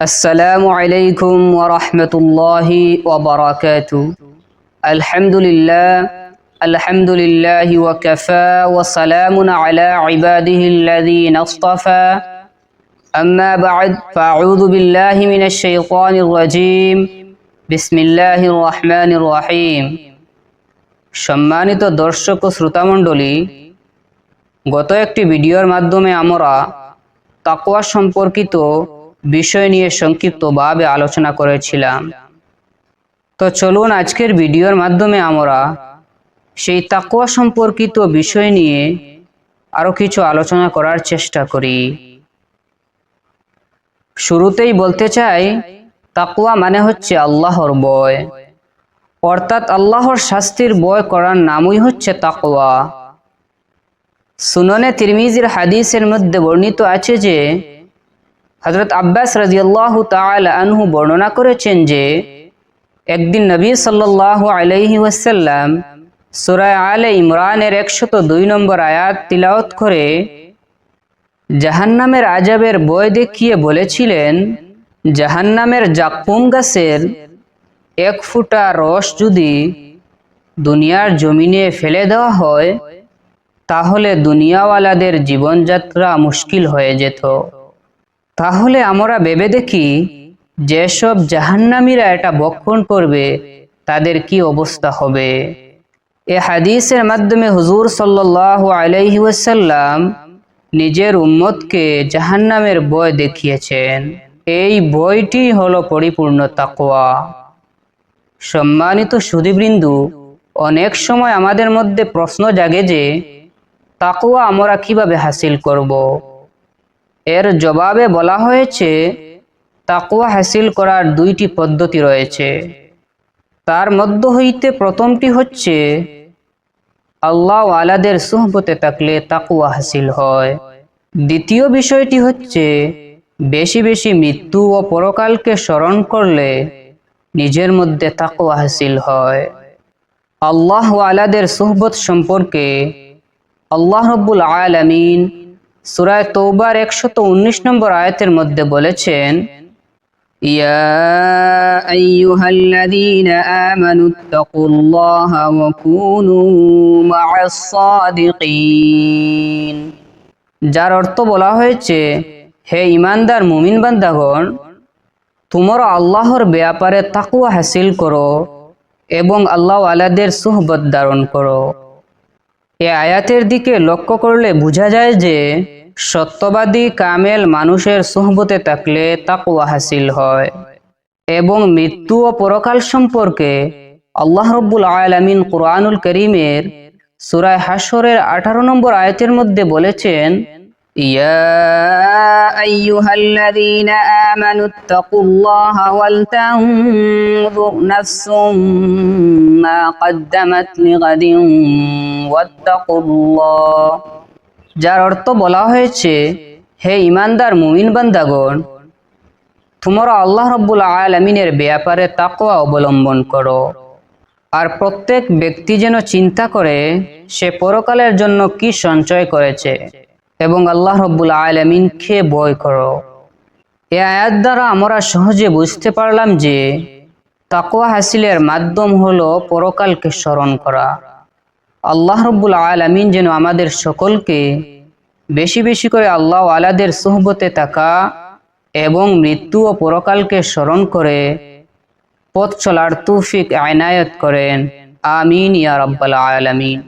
আসসালামু আলাইকুম ওরহমতুল্লাহি ওবরাকাত আলহামদুলিল্লাহ আলহামদুলিল্লাহ ওয়াকাফা ওয়াসালামুন আলা ইবাদিহিল্লাযীন আসতাফা। আম্মা বা'দ ফাআউযু বিল্লাহি মিনাশ শাইতানির রাজীম। বিসমিল্লাহির রহমানির রহিম। সম্মানিত দর্শক ও শ্রোতামণ্ডলী, গত একটি ভিডিওর মাধ্যমে আমরা তাকওয়া সম্পর্কিত বিষয় নিয়ে সংক্ষিপ্তভাবে আলোচনা করেছিলাম। তো চলুন আজকের ভিডিওর মাধ্যমে আমরা সেই তাকওয়া সম্পর্কিত বিষয় নিয়ে আরও কিছু আলোচনা করার চেষ্টা করি। শুরুতেই বলতে চাই, তাকওয়া মানে হচ্ছে আল্লাহর বয় অর্থাৎ আল্লাহর শাস্তির বয় করার নামই হচ্ছে তাকওয়া। সুননে তিরমিজির হাদিসের মধ্যে বর্ণিত আছে যে হজরত আব্বাস রাজিয়াল্লাহ আনহু বর্ণনা করেছেন যে, একদিন নবী সাল্লাহ আলাইহি ওয়াসাল্লাম সুরায় আলে ইমরানের একশত দুই নম্বর আয়াত তিলাওত করে জাহান্নামের আজাবের বয় দেখিয়ে বলেছিলেন, জাহান্নামের জাকুম গাছের এক ফুটা রস যদি দুনিয়ার জমিনে ফেলে দেওয়া হয়, তাহলে দুনিয়াওয়ালাদের জীবনযাত্রা মুশকিল হয়ে যেত। তাহলে আমরা ভেবে দেখি, যেসব জাহান্নামীরা এটা বক্ষণ করবে, তাদের কি অবস্থা হবে? এ হাদিসের মাধ্যমে হুজুর সাল্লাহ আলাইহি নিজের উম্মতকে জাহান্নামের বয় দেখিয়েছেন। এই বইটি হলো পরিপূর্ণ তাকোয়া সম্মানিত সুদীবৃন্দু অনেক সময় আমাদের মধ্যে প্রশ্ন জাগে যে তাকোয়া আমরা কীভাবে হাসিল করব। এর জবাবে বলা হয়েছে তাকুয়া হাসিল করার দুইটি পদ্ধতি রয়েছে। তার মধ্য হইতে প্রথমটি হচ্ছে, আল্লাহ আলাদের সুহবতে থাকলে তাকুয়া হাসিল হয়। দ্বিতীয় বিষয়টি হচ্ছে, বেশি বেশি মৃত্যু ও পরকালকে স্মরণ করলে নিজের মধ্যে তাকুয়া হাসিল হয়। আল্লাহ আলাদের সুহবত সম্পর্কে আল্লাহ রব্বুল আলমিন সুরায় তৌবার একশত উনিশ নম্বর আয়তের মধ্যে বলেছেন يا أيها الذين آمنوا اتقوا الله وكونوا مع الصادقين যার অর্থ বলা হয়েছে হে ইমানদার মুমিন বান্দাগণ তোমরা আল্লাহর ব্যাপারে তাকুয়া হাসিল করো এবং আল্লাহ আলাদের সুহবত ধারণ করো এ আয়াতের দিকে লক্ষ্য করলে বোঝা যায় যে সত্যবাদী কামেল মানুষের সুহবতে থাকলে তাকুয়া হাসিল হয় এবং মৃত্যু ও পরকাল সম্পর্কে আল্লাহ রব্বুল আলমিন কোরআনুল করিমের সুরায় হাসরের আঠারো নম্বর আয়তের মধ্যে বলেছেন يا أيها الذين آمنوا اتقوا الله ولتنظر نفس ما قدمت لغد واتقوا الله যার অর্থ বলা হয়েছে, হে ইমানদার মুমিন বান্দাগণ, তোমরা আল্লাহ রব্বুল আলমিনের ব্যাপারে তাকোয়া অবলম্বন করো। আর প্রত্যেক ব্যক্তি যেন চিন্তা করে, সে পরকালের জন্য কি সঞ্চয় করেছে এবং আল্লাহ রব্বুল আলমিনকে বয় করো। এ আয়াত দ্বারা আমরা সহজে বুঝতে পারলাম যে তাকোয়া হাসিলের মাধ্যম হলো পরকালকে স্মরণ করা। আল্লাহ রব্বুল আলমিন যেন আমাদের সকলকে বেশি বেশি করে আল্লাহ আলাদের সোহবতে থাকা এবং মৃত্যু ও পরকালকে স্মরণ করে পথ চলার তৌফিক আয়নায়ত করেন। আমিন ইয়া রব্বাল আলমিন।